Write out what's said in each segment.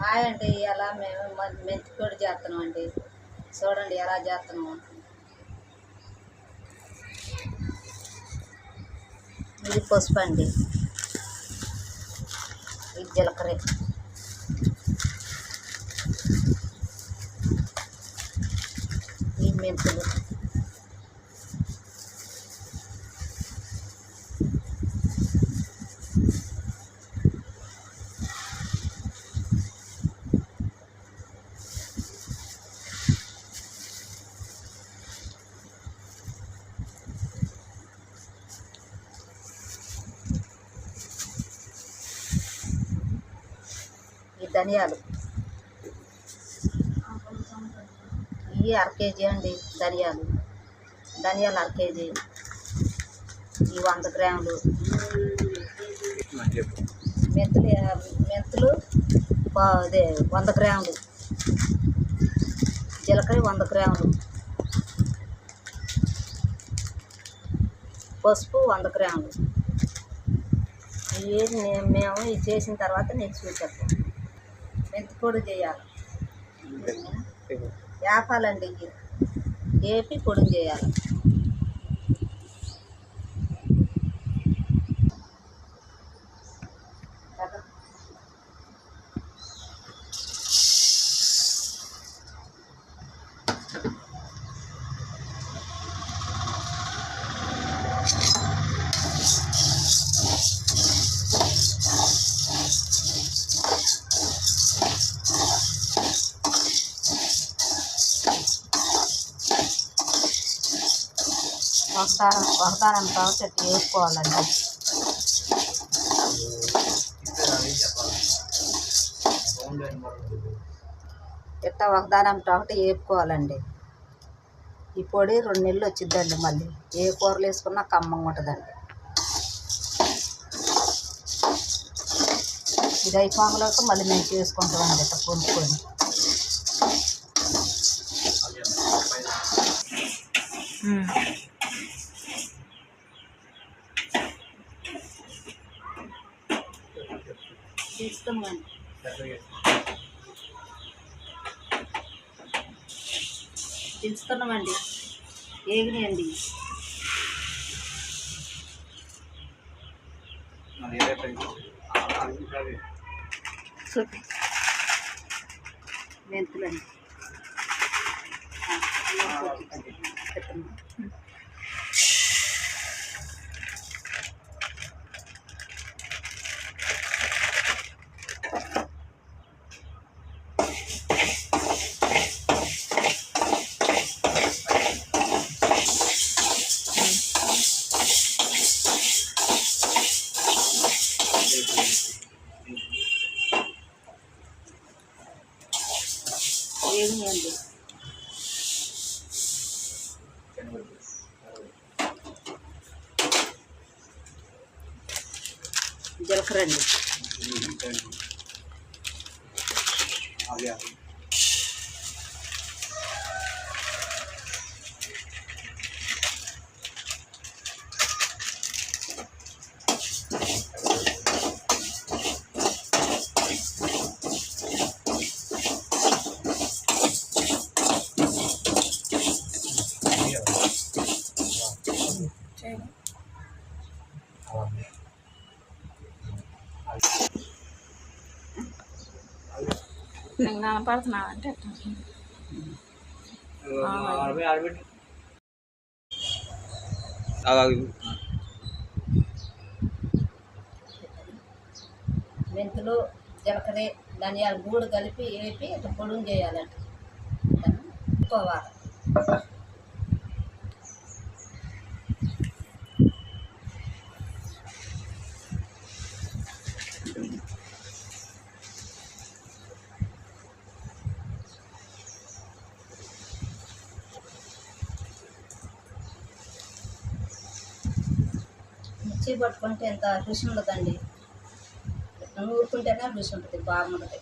Hi అండి ఇలా మేము మ- మెంతి పొడి చేస్తున్నాం అండి. చూడండి ఎలా చేస్తున్నాము ఇది పసుపు అండి. ఇది జీలకర్ర. ఈ మెంతులు. ధనియాలు. ఇవి అర కేజీ అండి ధనియాలు. ధనియాలు అర కేజీ. ఈ వంద గ్రాములు. మెంతులు మెంతులు అదే వంద గ్రాములు. జీలకర్ర వంద గ్రాములు. పసుపు వంద గ్రాములు. ఇవి మేము ఇది చేసిన తర్వాత నేను చూపిస్తాను పొడి చేయాలి. వేపాలండి వేపి పొడి చేయాలి. ఒకసారి ఒకదానం కాబట్టి ఇట్లా వేసుకోవాలండి. ఇట్లా ఒకదానం ఒకటి వేపుకోవాలండి. ఈ పొడి రెండు నెలలు వచ్చిద్దండి మళ్ళీ. ఏ కూరలు వేసుకున్నా కమ్మంగా ఉంటుందండి. ఇది అయిపోగలకు మళ్ళీ మేము చేసుకుంటామండి ఇట్లా పొందుకొని తీస్తాం కానీ దించుతున్నామండి ఏగినాయండి చూపి మెంతులండి ఆ, పెట్టున్నాం. ఏగినాయండి జీలకర్ర అండి నేను కనపడుతున్నావు అంటే మెంతులు జీలకర్ర ధనియాల గూడు కలిపి వేపి ఇట్లా పొడుగు చేయాలంట పోవాలి మిర్చి పట్టుకుంటే ఎంత రుచి ఉండదండి. నూరుకుంటేనే రుచి ఉంటుంది బాగుంటుంది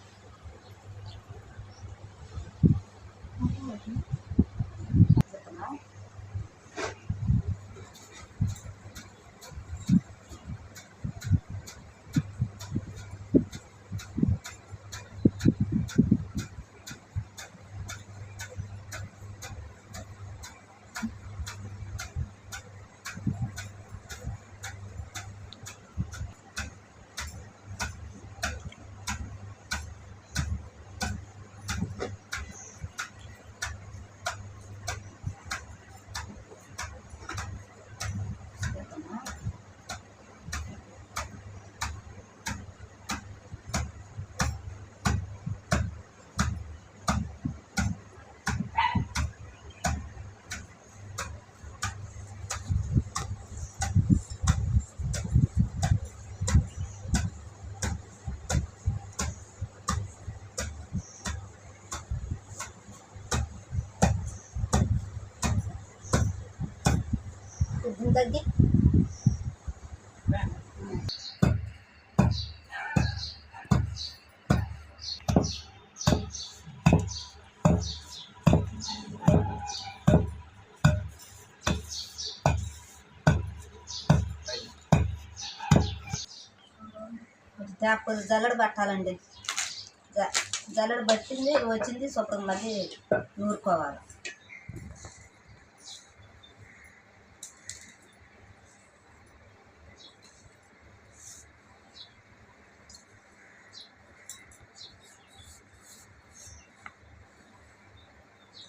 తగ్గి తేకపోతే జల్లడ పట్టాలండి. జ జల్లడ పట్టింది వచ్చింది శుభ్రం మళ్ళీ నూరుకోవాలి.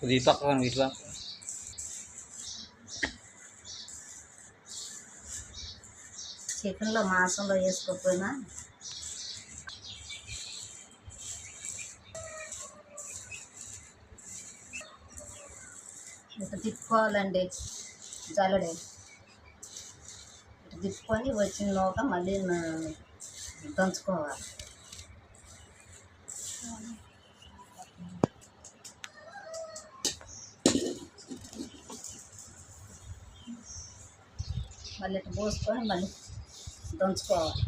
pak kan gitu bang. చికెన్లో మాంసంలో వేసుకోకపోయినా ఇట్లా తిప్పుకోవాలండి జల్లడే ఇట్లా తిప్పుకొని వచ్చిన లోక మళ్ళీ దంచుకోవాలి మళ్ళీ ఇట్లా పోసుకొని మళ్ళీ దంచుకోవాలి.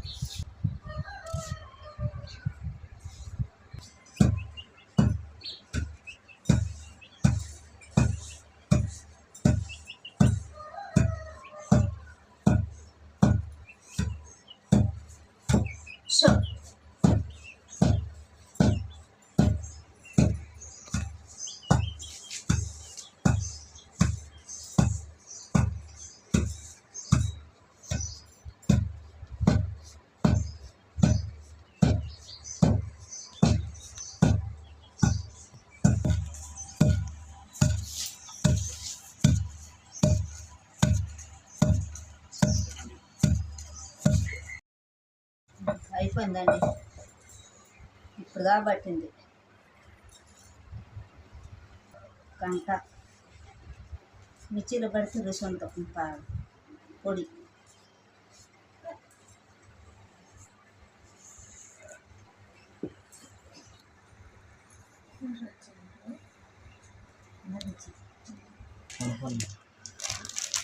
అయిపోయిందండి ఇప్పుడు దా పట్టింది. గంట మిర్చీలో పడితే రుచి ఉంటుంది పొడి.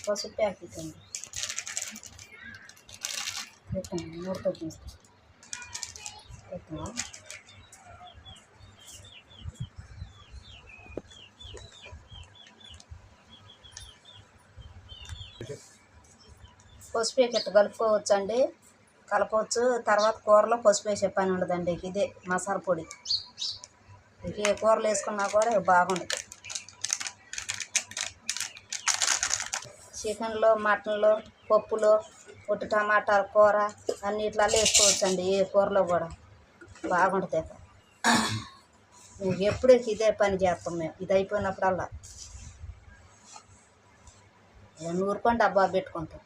పసుపు ప్యాకెట్ అండి. పెట్టండి మూడుతో తీసుకో పసుపు ఎట్లా కలుపుకోవచ్చు అండి కలపవచ్చు. తర్వాత కూరలో పసుపు వేసే పని ఉండదండి. ఇదే మసాలా పొడి. ఇక ఏ కూరలు వేసుకున్నా కూడా బాగుంటుంది చికెన్లో మటన్లో పప్పులో పొట్టు టమాటాల కూర అన్నిట్లలో వేసుకోవచ్చండి ఏ కూరలో కూడా. బాగుంటుంది మేము ఎప్పుడు ఇదే పని చేస్తాం మేము. ఇది అయిపోయినప్పుడల్లా. నూరు నూరుకొని డబ్బా పెట్టుకుంటాం.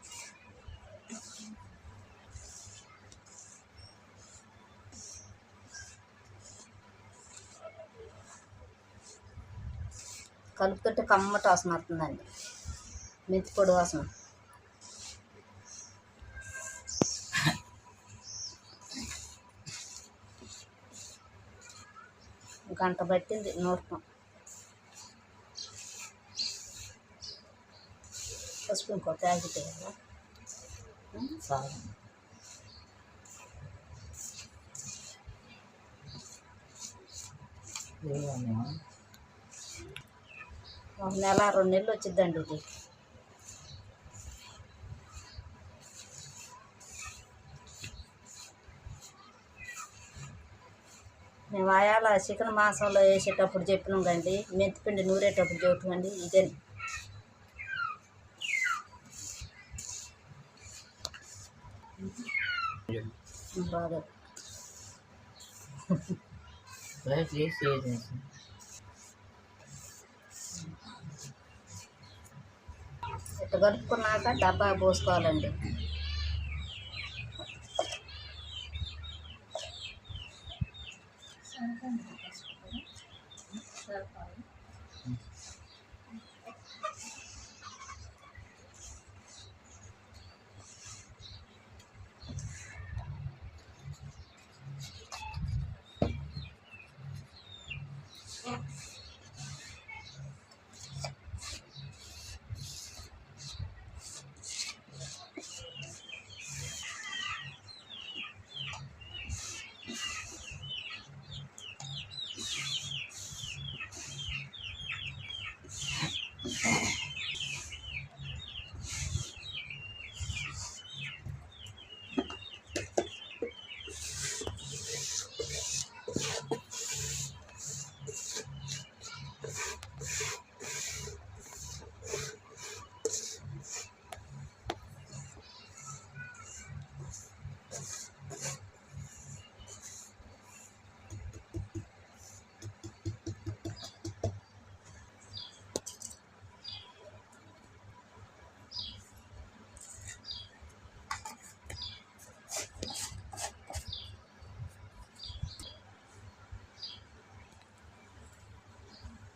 కలుపుతుంటే కమ్మట వాసన వస్తుందండి. మెంతి పొడి వాసన. గంట పట్టింది నూరటం పసుపు ఇంకో ప్యాకెట్ కదా. ఒక నెల రెండు నెలలు వచ్చిద్దండి ఇది. మేము ఆయాల చికెన్ మాంసంలో వేసేటప్పుడు చెప్పినాం కండి మెంతిపిండి నూరేటప్పుడు చెప్పండి ఇదే. బాగా. లైట్ కలుపుకున్నాక డబ్బా పోసుకోవాలండి.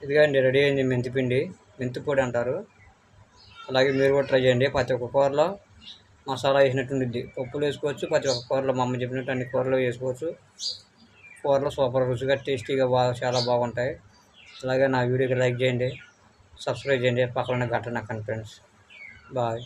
ఇదిగండి రెడీ అయింది మెంతిపిండి మెంతిపొడి అంటారు. అలాగే మీరు కూడా ట్రై చేయండి. ప్రతి ఒక్క కూరలో మసాలా వేసినట్టు ఉండిద్ది. పప్పులు వేసుకోవచ్చు ప్రతి ఒక్క కూరలో మా అమ్మ చెప్పినట్టు అన్ని కూరలు వేసుకోవచ్చు. కూరలు సూపర్ రుచిగా టేస్టీగా బాగా చాలా బాగుంటాయి. అలాగే నా వీడియోకి లైక్ చేయండి సబ్స్క్రైబ్ చేయండి. పక్కన గంట నాకు ఫ్రెండ్స్. బాయ్.